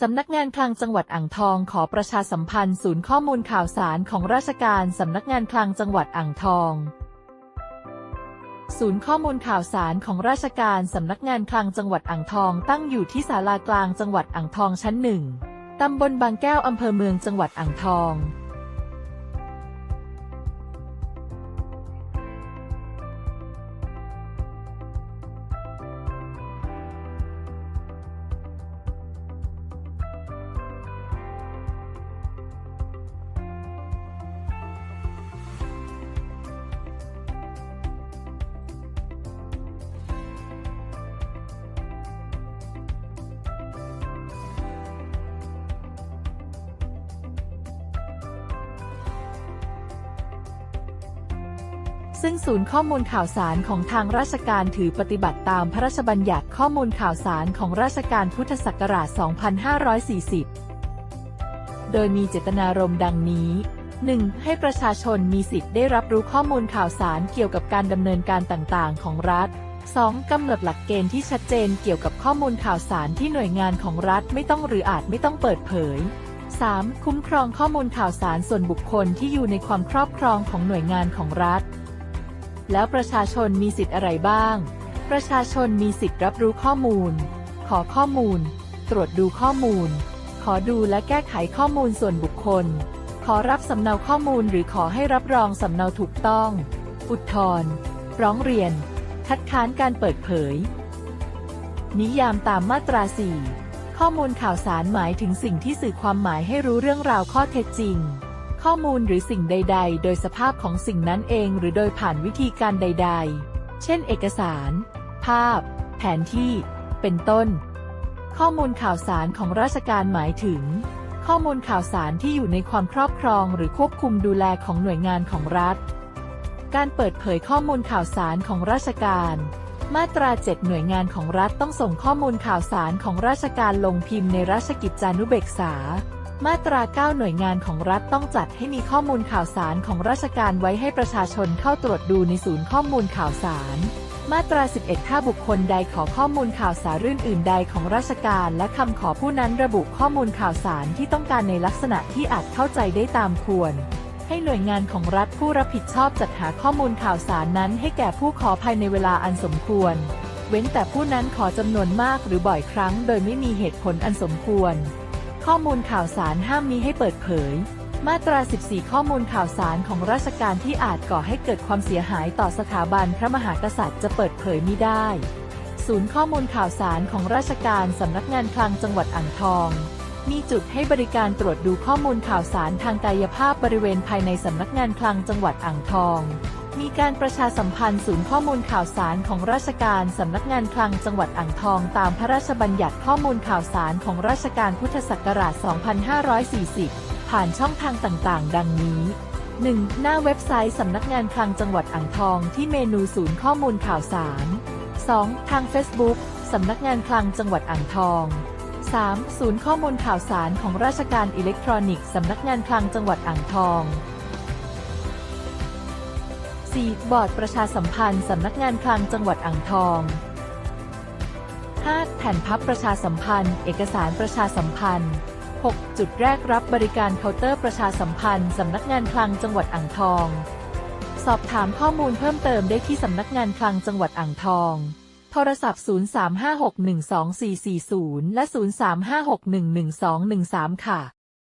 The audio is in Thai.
สำนักงานคลังจังหวัดอ่างทองขอประชาสัมพันธ์ศูนย์ข้อมูลข่าวสารของราชการสำนักงานคลังจังหวัดอ่างทอง ศูนย์ข้อมูลข่าวสารของราชการสำนักงานคลังจังหวัดอ่างทอง ตั้งอยู่ที่ศาลากลางจังหวัดอ่างทองชั้นหนึ่งตำบลบางแก้วอำเภอเมืองจังหวัดอ่างทอง ซึ่งศูนย์ข้อมูลข่าวสารของทางราชการถือปฏิบัติตามพระราชบัญญัติข้อมูลข่าวสารของราชการพุทธศักราช 2540 โดยมีเจตนารมณ์ดังนี้ 1. ให้ประชาชนมีสิทธิ์ได้รับรู้ข้อมูลข่าวสารเกี่ยวกับการดำเนินการต่างๆ ของรัฐ 2. กำหนดหลักเกณฑ์ที่ชัดเจนเกี่ยวกับข้อมูลข่าวสารที่หน่วยงานของรัฐไม่ต้องหรืออาจไม่ต้องเปิดเผย 3. คุ้มครองข้อมูลข่าวสารส่วนบุคคลที่อยู่ในความครอบครองของหน่วยงานของรัฐ แล้วประชาชนมีสิทธิ์อะไรบ้าง ประชาชนมีสิทธิ์รับรู้ข้อมูล ขอข้อมูล ตรวจดูข้อมูล ขอดูและแก้ไขข้อมูลส่วนบุคคล ขอรับสำเนาข้อมูลหรือขอให้รับรองสำเนาถูกต้อง อุทธรณ์ร้องเรียน คัดค้านการเปิดเผย นิยามตามมาตรา 4 ข้อมูลข่าวสารหมายถึงสิ่งที่สื่อความหมายให้รู้เรื่องราวข้อเท็จจริง ข้อมูลหรือสิ่งใด ๆ โดยสภาพของสิ่งนั้นเองหรือโดยผ่านวิธีการใด ๆ เช่น เอกสาร ภาพ แผนที่ เป็นต้น ข้อมูลข่าวสารของราชการหมายถึง ข้อมูลข่าวสารที่อยู่ในความครอบครองหรือควบคุมดูแลของหน่วยงานของรัฐ การเปิดเผยข้อมูลข่าวสารของราชการ มาตรา 7 หน่วยงานของรัฐต้องส่งข้อมูลข่าวสารของราชการลงพิมพ์ในราชกิจจานุเบกษา มาตรา 9 หน่วยงานของรัฐต้องจัดให้มีข้อมูลข่าวสารของราชการไว้ให้ประชาชนเข้าตรวจดูในศูนย์ข้อมูลข่าวสาร มาตรา 11 ถ้าบุคคลใดขอข้อมูลข่าวสารเรื่องอื่นใดของราชการและคำขอผู้นั้นระบุข้อมูลข่าวสารที่ต้องการในลักษณะที่อาจเข้าใจได้ตามควร ให้หน่วยงานของรัฐผู้รับผิดชอบจัดหาข้อมูลข่าวสารนั้น ให้แก่ผู้ขอภายในเวลาอันสมควร เว้นแต่ผู้นั้นขอจำนวนมากหรือบ่อยครั้ง โดยไม่มีเหตุผลอันสมควร ข้อมูลข่าวสารห้ามมีให้เปิดเผย มาตรา 14 ข้อมูลข่าวสารของราชการที่อาจก่อให้เกิดความเสียหายต่อสถาบันพระมหากษัตริย์จะเปิดเผยมิได้ ศูนย์ข้อมูลข่าวสารของราชการสำนักงานคลังจังหวัดอ่างทอง มีจุดให้บริการตรวจดูข้อมูลข่าวสารทางกายภาพบริเวณภายในสำนักงานคลังจังหวัดอ่างทอง มีการประชาสัมพันธ์ศูนย์ข้อมูลข่าวสารของราชการสำนักงานคลังจังหวัดอ่างทองตามพระราชบัญญัติข้อมูลข่าวสารของราชการพุทธศักราช 2540 ผ่านช่องทางต่างๆ ดังนี้ 1. หน้าเว็บไซต์สำนักงานคลังจังหวัดอ่างทองที่เมนูศูนย์ข้อมูลข่าวสาร 2. ทาง Facebook สำนักงานคลังจังหวัดอ่างทอง 3. ศูนย์ข้อมูลข่าวสารของราชการอิเล็กทรอนิกส์สำนักงานคลังจังหวัดอ่างทอง 4. บอร์ดประชาสัมพันธ์สำนักงานคลังจังหวัดอ่างทอง 5. แผ่นพับประชาสัมพันธ์ เอกสารประชาสัมพันธ์ 6. จุดแรกรับบริการเคาน์เตอร์ประชาสัมพันธ์สำนักงานคลังจังหวัดอ่างทอง สอบถามข้อมูลเพิ่มเติมได้ที่สำนักงานคลังจังหวัดอ่างทอง โทรศัพท์ 035612440 และ 035611213 ค่ะ